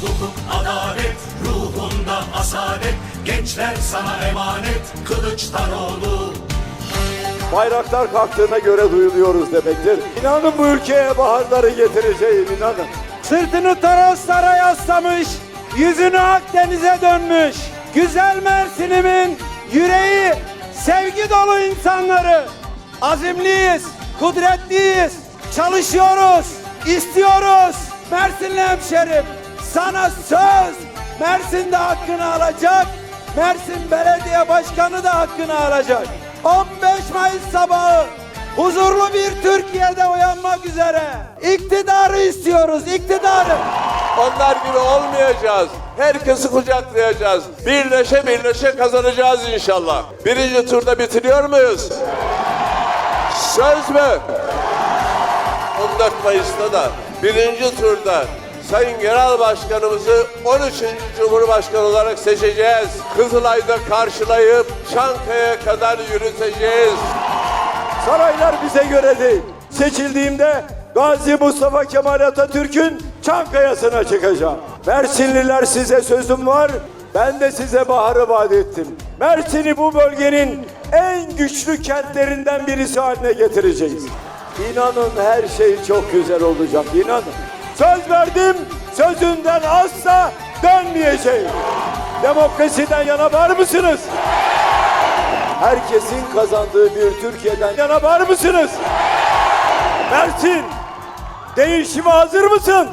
hukuk, adalet, ruhunda asalet, gençler sana emanet, Kılıçdaroğlu. Bayraklar kalktığına göre duyuluyoruz demektir. İnanın bu ülkeye baharları getireceğim inanın. Sırtını Toroslara yaslamış, yüzünü Akdeniz'e dönmüş. Güzel Mersin'imin yüreği sevgi dolu insanları. Azimliyiz, kudretliyiz, çalışıyoruz, istiyoruz. Mersinli hemşerim, sana söz Mersin de hakkını alacak, Mersin Belediye Başkanı da hakkını alacak. 15 Mayıs sabahı huzurlu bir Türkiye'de uyanmak üzere iktidarı istiyoruz, iktidarı. Onlar gibi olmayacağız. Herkesi kucaklayacağız. Birleşe birleşe kazanacağız inşallah. Birinci turda bitiriyor muyuz? Söz mü? 14 Mayıs'ta da birinci turda Sayın Genel Başkanımızı 13. Cumhurbaşkanı olarak seçeceğiz. Kızılay'da karşılayıp Çankaya'ya kadar yürüteceğiz. Saraylar bize göre değil. Seçildiğimde Gazi Mustafa Kemal Atatürk'ün Çankaya'sına çıkacağım. Mersinliler size sözüm var. Ben de size baharı vaat ettim. Mersin'i bu bölgenin en güçlü kentlerinden birisi haline getireceğiz. İnanın her şey çok güzel olacak. İnanın. Söz verdim. Sözümden asla dönmeyeceğim. Demokrasiden yana var mısınız? herkesin kazandığı bir Türkiye'den yana var mısınız? Mersin, değişime hazır mısın?